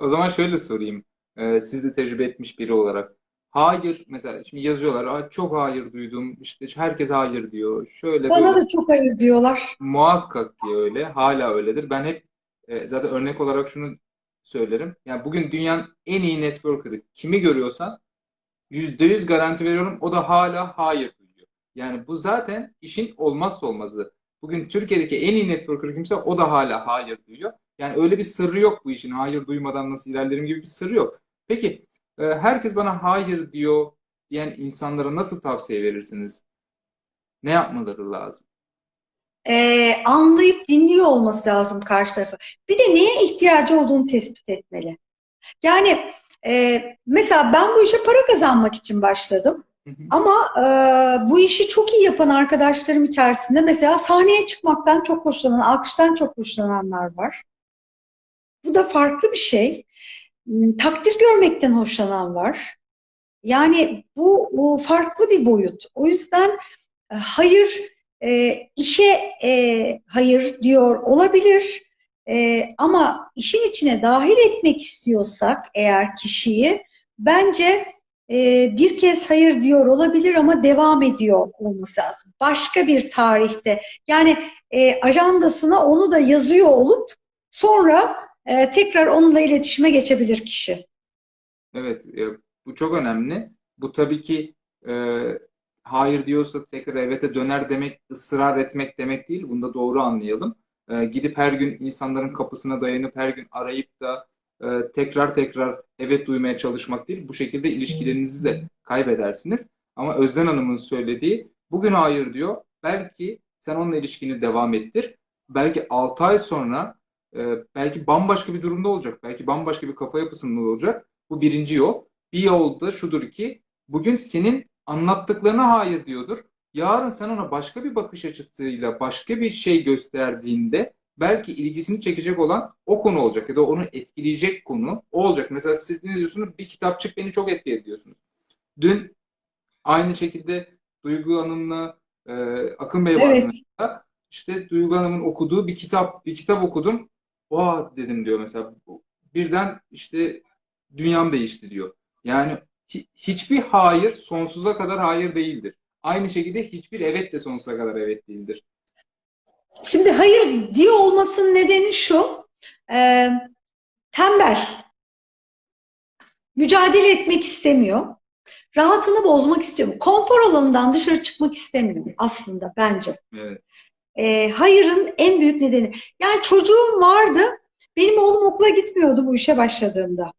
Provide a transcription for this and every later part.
O zaman şöyle sorayım. Ee, siz de tecrübe etmiş biri olarak. Hayır mesela şimdi yazıyorlar. Aa, çok hayır duydum. İşte herkes hayır diyor. Şöyle Bana böyle. da çok hayır diyorlar. Muhakkak ki öyle. Hala öyledir. Ben hep e, zaten örnek olarak şunu söylerim. Yani bugün dünyanın en iyi networker'ı kimi görüyorsan %100 garanti veriyorum o da hala hayır duyuyor. Yani bu zaten işin olmazsa olmazı. Bugün Türkiye'deki en iyi networker kimse o da hala hayır duyuyor. Yani öyle bir sırrı yok bu işin. Hayır duymadan nasıl ilerlerim gibi bir sırrı yok. Peki e, herkes bana hayır diyor diyen insanlara nasıl tavsiye verirsiniz? Ne yapmaları lazım? Ee, anlayıp dinliyor olması lazım karşı tarafı. Bir de neye ihtiyacı olduğunu tespit etmeli. Yani e, mesela ben bu işe para kazanmak için başladım. Hı hı. Ama e, bu işi çok iyi yapan arkadaşlarım içerisinde mesela sahneye çıkmaktan çok hoşlanan, alkıştan çok hoşlananlar var. Bu da farklı bir şey. Hmm, Takdir görmekten hoşlanan var. Yani bu, bu farklı bir boyut. O yüzden e, hayır e, işe e, hayır diyor olabilir. E, ama işin içine dahil etmek istiyorsak eğer kişiyi bence e, bir kez hayır diyor olabilir ama devam ediyor olması lazım. Başka bir tarihte yani e, ajandasına onu da yazıyor olup sonra e, tekrar onunla iletişime geçebilir kişi. Evet, e, bu çok önemli. Bu tabii ki e, hayır diyorsa tekrar evete döner demek, ısrar etmek demek değil. Bunu da doğru anlayalım. E, gidip her gün insanların kapısına dayanıp her gün arayıp da e, tekrar tekrar evet duymaya çalışmak değil. Bu şekilde ilişkilerinizi de kaybedersiniz. Ama Özden Hanım'ın söylediği bugün hayır diyor. Belki sen onunla ilişkini devam ettir. Belki 6 ay sonra e, belki bambaşka bir durumda olacak. Belki bambaşka bir kafa yapısında olacak. Bu birinci yol. Bir yol da şudur ki bugün senin anlattıklarına hayır diyordur. Yarın sen ona başka bir bakış açısıyla başka bir şey gösterdiğinde belki ilgisini çekecek olan o konu olacak ya da onu etkileyecek konu o olacak. Mesela siz ne diyorsunuz? Bir kitapçık beni çok etkiledi diyorsunuz. Dün aynı şekilde Duygu Hanım'la e, Akın Bey vardı Evet. mesela. İşte Duygu Hanım'ın okuduğu bir kitap bir kitap okudum. Oha dedim diyor mesela. Birden işte dünyam değişti diyor. Yani hi- hiçbir hayır sonsuza kadar hayır değildir. Aynı şekilde hiçbir evet de sonsuza kadar evet değildir. Şimdi hayır diyor olmasının nedeni şu. e, tembel. Mücadele etmek istemiyor. Rahatını bozmak istiyor. Konfor alanından dışarı çıkmak istemiyor aslında bence. Evet. E, hayırın en büyük nedeni. Yani çocuğum vardı. Benim oğlum okula gitmiyordu bu işe başladığımda.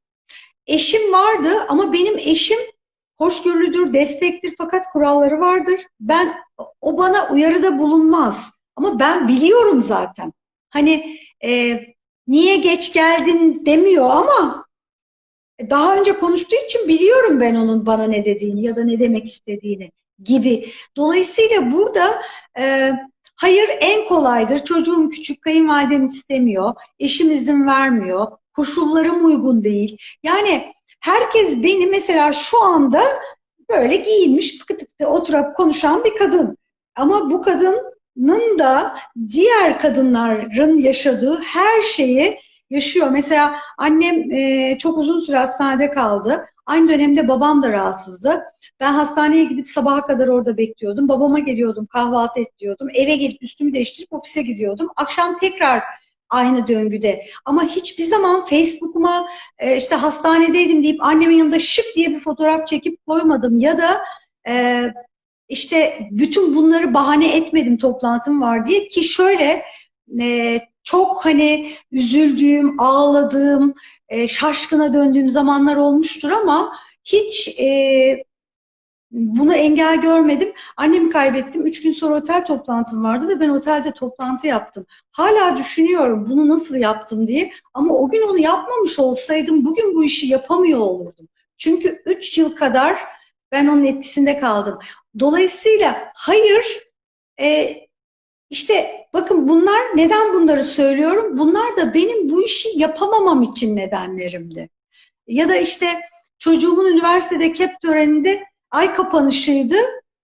Eşim vardı ama benim eşim hoşgörülüdür, destektir fakat kuralları vardır. Ben o bana uyarıda bulunmaz. Ama ben biliyorum zaten. Hani e, niye geç geldin demiyor ama daha önce konuştuğu için biliyorum ben onun bana ne dediğini ya da ne demek istediğini gibi. Dolayısıyla burada e, hayır en kolaydır. Çocuğum küçük, kayınvalidem istemiyor, eşim izin vermiyor, koşullarım uygun değil. Yani herkes beni mesela şu anda böyle giyinmiş, pıkı tıkı oturup konuşan bir kadın. Ama bu kadının da diğer kadınların yaşadığı her şeyi yaşıyor. Mesela annem e, çok uzun süre hastanede kaldı. Aynı dönemde babam da rahatsızdı. Ben hastaneye gidip sabaha kadar orada bekliyordum. Babama geliyordum, kahvaltı et diyordum. Eve gelip üstümü değiştirip ofise gidiyordum. Akşam tekrar aynı döngüde. Ama hiçbir zaman Facebook'uma e, işte hastanedeydim deyip annemin yanında şık diye bir fotoğraf çekip koymadım. Ya da e, işte bütün bunları bahane etmedim toplantım var diye ki şöyle e, çok hani üzüldüğüm, ağladığım, e, şaşkına döndüğüm zamanlar olmuştur ama hiç e, buna engel görmedim. Annemi kaybettim. Üç gün sonra otel toplantım vardı ve ben otelde toplantı yaptım. Hala düşünüyorum bunu nasıl yaptım diye. Ama o gün onu yapmamış olsaydım bugün bu işi yapamıyor olurdum. Çünkü üç yıl kadar ben onun etkisinde kaldım. Dolayısıyla hayır e, işte bakın bunlar neden bunları söylüyorum? Bunlar da benim bu işi yapamamam için nedenlerimdi. Ya da işte çocuğumun üniversitede KEP töreninde ay kapanışıydı.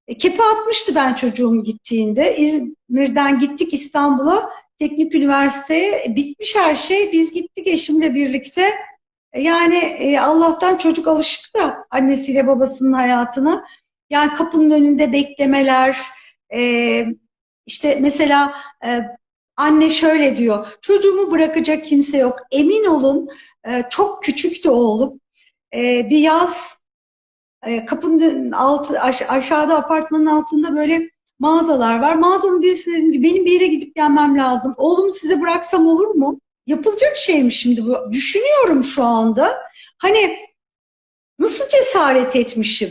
E, kepe atmıştı ben çocuğum gittiğinde. İzmir'den gittik İstanbul'a. teknik üniversiteye. Bitmiş her şey. Biz gittik eşimle birlikte. Yani e, Allah'tan çocuk alışık da annesiyle babasının hayatına. Yani kapının önünde beklemeler, e, işte mesela e, anne şöyle diyor, çocuğumu bırakacak kimse yok. Emin olun e, çok küçüktü oğlum. E, bir yaz e, kapının altı aş- aşağıda apartmanın altında böyle mağazalar var. Mağazanın birisine dedim ki benim bir yere gidip gelmem lazım. Oğlumu size bıraksam olur mu? Yapılacak şey mi şimdi bu? Düşünüyorum şu anda. Hani nasıl cesaret etmişim?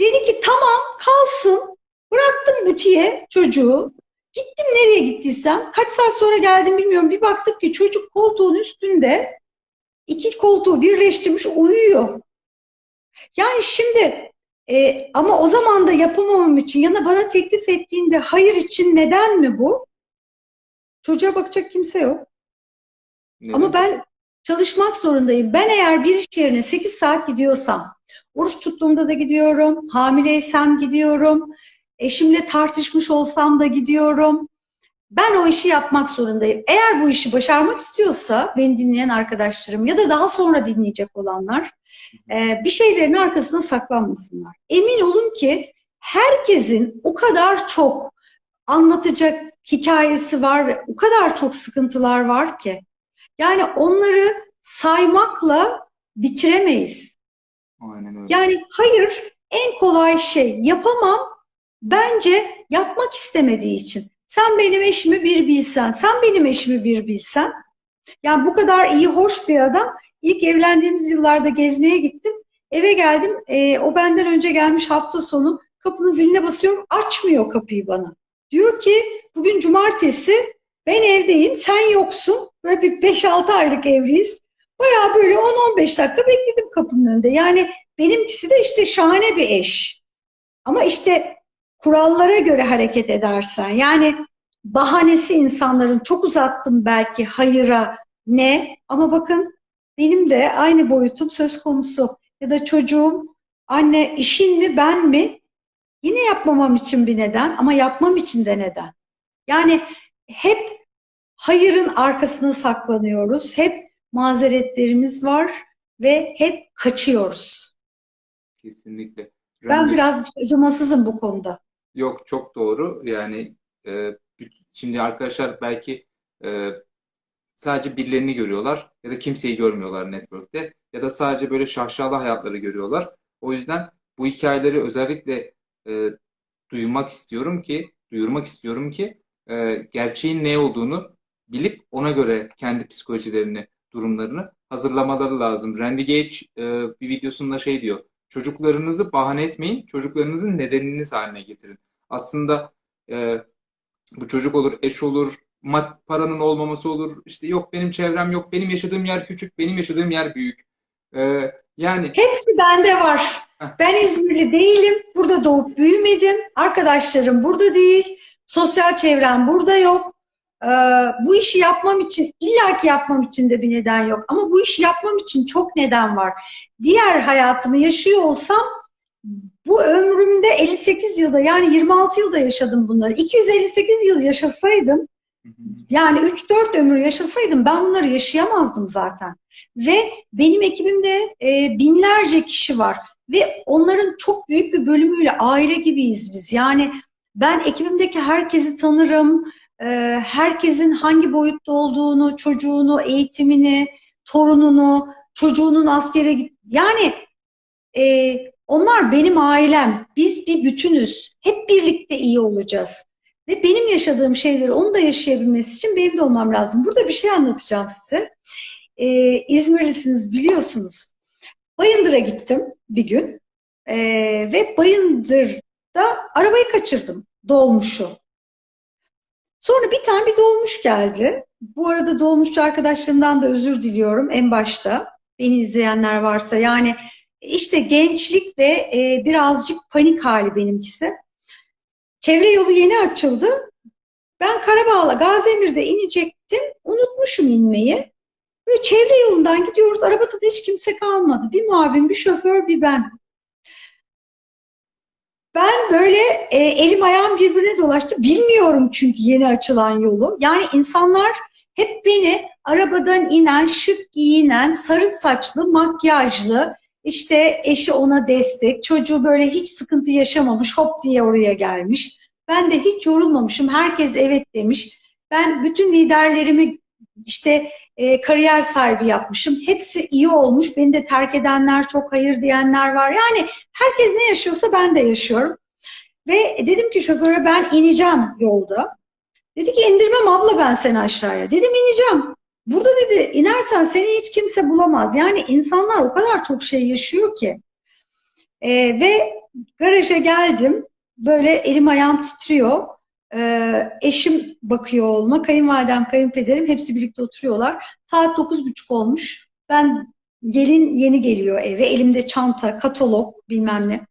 Dedi ki tamam kalsın. Bıraktım butiğe çocuğu. Gittim nereye gittiysem. Kaç saat sonra geldim bilmiyorum. Bir baktık ki çocuk koltuğun üstünde iki koltuğu birleştirmiş uyuyor. Yani şimdi e, ama o zaman da yapamamam için ya da bana teklif ettiğinde hayır için neden mi bu? Çocuğa bakacak kimse yok. Neden? Ama ben çalışmak zorundayım. Ben eğer bir iş yerine 8 saat gidiyorsam, oruç tuttuğumda da gidiyorum, hamileysem gidiyorum, eşimle tartışmış olsam da gidiyorum. Ben o işi yapmak zorundayım. Eğer bu işi başarmak istiyorsa beni dinleyen arkadaşlarım ya da daha sonra dinleyecek olanlar e, bir şeylerin arkasına saklanmasınlar. Emin olun ki herkesin o kadar çok anlatacak hikayesi var ve o kadar çok sıkıntılar var ki. Yani onları saymakla bitiremeyiz. Aynen öyle. Yani hayır en kolay şey yapamam bence yapmak istemediği için. Sen benim eşimi bir bilsen, sen benim eşimi bir bilsen. Yani bu kadar iyi, hoş bir adam. İlk evlendiğimiz yıllarda gezmeye gittim. Eve geldim. e, o benden önce gelmiş hafta sonu. Kapının ziline basıyorum. Açmıyor kapıyı bana. Diyor ki bugün cumartesi ben evdeyim. Sen yoksun. Böyle bir 5-6 aylık evliyiz. Bayağı böyle 10-15 dakika bekledim kapının önünde. Yani benimkisi de işte şahane bir eş. Ama işte kurallara göre hareket edersen yani bahanesi insanların çok uzattım belki hayıra ne? Ama bakın benim de aynı boyutum söz konusu. Ya da çocuğum anne işin mi ben mi? Yine yapmamam için bir neden ama yapmam için de neden. Yani hep hayırın arkasına saklanıyoruz hep mazeretlerimiz var ve hep kaçıyoruz. Kesinlikle. ben Remzi- biraz acımasızım bu konuda Yok çok doğru. Yani e, şimdi arkadaşlar belki e, sadece birilerini görüyorlar ya da kimseyi görmüyorlar network'te ya da sadece böyle şaşalı hayatları görüyorlar. O yüzden bu hikayeleri özellikle e, duymak istiyorum ki, duyurmak istiyorum ki e, gerçeğin ne olduğunu bilip ona göre kendi psikolojilerini, durumlarını hazırlamaları lazım. Randy Gage e, bir videosunda şey diyor. Çocuklarınızı bahane etmeyin, çocuklarınızın nedeniniz haline getirin. Aslında e, bu çocuk olur, eş olur, mad paranın olmaması olur. İşte yok benim çevrem yok, benim yaşadığım yer küçük, benim yaşadığım yer büyük. E, yani Hepsi bende var. Ben İzmirli değilim. Burada doğup büyümedim. Arkadaşlarım burada değil. Sosyal çevrem burada yok. Ee, bu işi yapmam için, illaki yapmam için de bir neden yok. Ama bu işi yapmam için çok neden var. Diğer hayatımı yaşıyor olsam bu ömrümde 58 yılda yani 26 yılda yaşadım bunları. 258 yıl yaşasaydım yani 3-4 ömür yaşasaydım ben bunları yaşayamazdım zaten. Ve benim ekibimde e, binlerce kişi var. Ve onların çok büyük bir bölümüyle aile gibiyiz biz. Yani ben ekibimdeki herkesi tanırım. E, herkesin hangi boyutta olduğunu, çocuğunu, eğitimini, torununu, çocuğunun askere git. Yani e, onlar benim ailem. Biz bir bütünüz. Hep birlikte iyi olacağız. Ve benim yaşadığım şeyleri onun da yaşayabilmesi için benim de olmam lazım. Burada bir şey anlatacağım size. Ee, İzmirlisiniz biliyorsunuz. Bayındır'a gittim bir gün. Ee, ve Bayındır'da arabayı kaçırdım. Dolmuşu. Sonra bir tane bir dolmuş geldi. Bu arada dolmuşçu arkadaşlarımdan da özür diliyorum en başta. Beni izleyenler varsa yani işte gençlik ve e, birazcık panik hali benimkisi. Çevre yolu yeni açıldı. Ben Karabağ'la Gaziemir'de inecektim. Unutmuşum inmeyi. Böyle çevre yolundan gidiyoruz. Arabada da hiç kimse kalmadı. Bir muavin, bir şoför, bir ben. Ben böyle e, elim ayağım birbirine dolaştı. Bilmiyorum çünkü yeni açılan yolu. Yani insanlar hep beni arabadan inen, şık giyinen, sarı saçlı, makyajlı, işte eşi ona destek, çocuğu böyle hiç sıkıntı yaşamamış, hop diye oraya gelmiş. Ben de hiç yorulmamışım, herkes evet demiş. Ben bütün liderlerimi işte e, kariyer sahibi yapmışım. Hepsi iyi olmuş. Beni de terk edenler çok, hayır diyenler var. Yani herkes ne yaşıyorsa ben de yaşıyorum. Ve dedim ki şoföre ben ineceğim yolda. Dedi ki indirmem abla ben seni aşağıya. Dedim ineceğim. Burada dedi inersen seni hiç kimse bulamaz. Yani insanlar o kadar çok şey yaşıyor ki. Ee, ve garaja geldim. Böyle elim ayağım titriyor. Ee, eşim bakıyor oğluma. Kayınvalidem, kayınpederim hepsi birlikte oturuyorlar. Saat dokuz buçuk olmuş. Ben gelin yeni geliyor eve. Elimde çanta, katalog bilmem ne.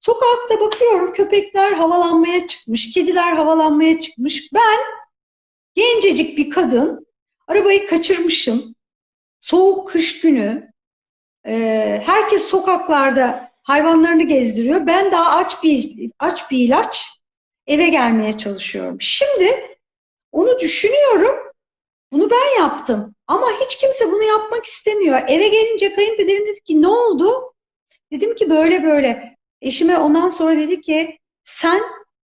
Sokakta bakıyorum köpekler havalanmaya çıkmış, kediler havalanmaya çıkmış. Ben gencecik bir kadın arabayı kaçırmışım. Soğuk kış günü. Ee, herkes sokaklarda hayvanlarını gezdiriyor. Ben daha aç bir aç bir ilaç eve gelmeye çalışıyorum. Şimdi onu düşünüyorum. Bunu ben yaptım. Ama hiç kimse bunu yapmak istemiyor. Eve gelince kayınpederim dedi ki ne oldu? Dedim ki böyle böyle. Eşime ondan sonra dedi ki sen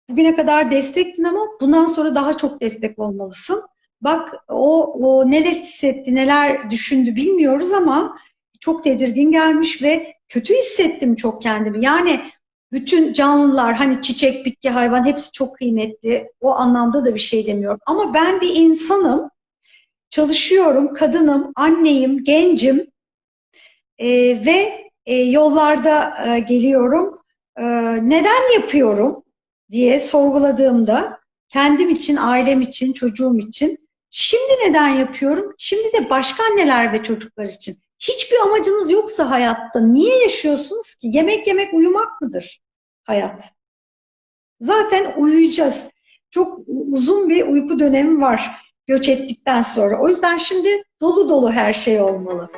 bugüne kadar destektin ama bundan sonra daha çok destek olmalısın. Bak o, o neler hissetti, neler düşündü bilmiyoruz ama çok tedirgin gelmiş ve kötü hissettim çok kendimi. Yani bütün canlılar hani çiçek, bitki, hayvan hepsi çok kıymetli. O anlamda da bir şey demiyorum. Ama ben bir insanım, çalışıyorum, kadınım, anneyim, gencim e, ve e, yollarda e, geliyorum. E, neden yapıyorum diye sorguladığımda kendim için, ailem için, çocuğum için şimdi neden yapıyorum? Şimdi de başka anneler ve çocuklar için. Hiçbir amacınız yoksa hayatta niye yaşıyorsunuz ki? Yemek yemek uyumak mıdır hayat? Zaten uyuyacağız. Çok uzun bir uyku dönemi var göç ettikten sonra. O yüzden şimdi dolu dolu her şey olmalı.